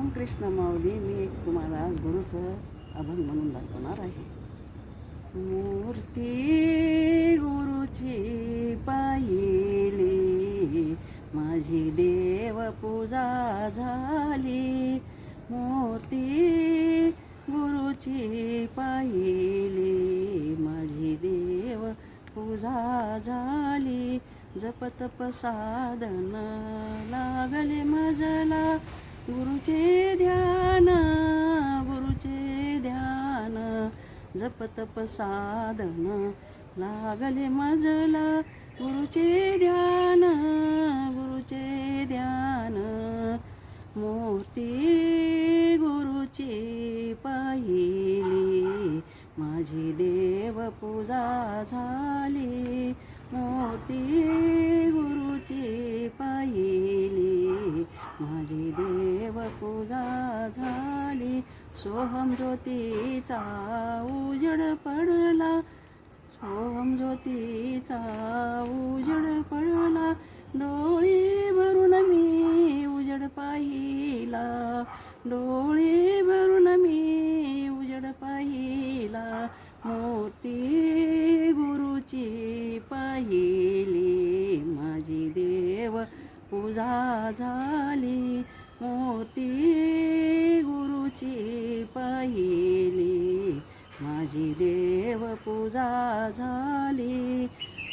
रामकृष्ण माऊली मी एक तुम्हाला आज गुरुचं अभंग म्हणून दाखवणार आहे. मूर्ती गुरुची पाहिली माझी देव पूजा झाली. मूर्ती गुरुची पाहिली माझी देव पूजा झाली. जप तप साधन लागले मजला गुरुचे ध्यान गुरुचे ध्यान जप तप साधन लागले मजल. गुरुचे ध्यान गुरुचे ध्यान मूर्ती गुरुची पाहिली. माझी देव पूजा झाली मूर्ती गुरुची झाली. सोहम ज्योतीचा उजड पडला. सोहम ज्योतीचा उजड पडला. डोळे भरून मी उजड पाहिला. डोळे भरून मी उजड पाहिला. मूर्ती गुरुची पाहिली. माझी देव पूजा झाली. मोती गुरुची पहिली. माझी देव पूजा झाली.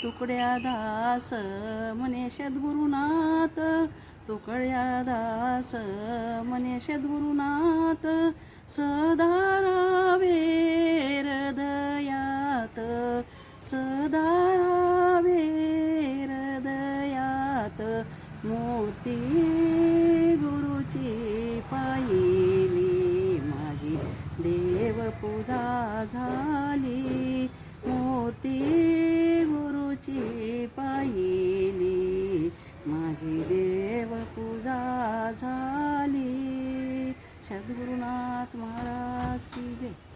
तुकड्या दास म्हणे सद्गुरुनाथ. तुकड्या दास म्हणे सद्गुरुनाथ. सदारावे हृदयात. सदारावे हृदयात. मोती गुरु तुझे पाहिली माझी देव पूजा झाली. मोती गुरुची पाहिली माझी देव पूजा झाली. सद्गुरुनाथ महाराज की जय.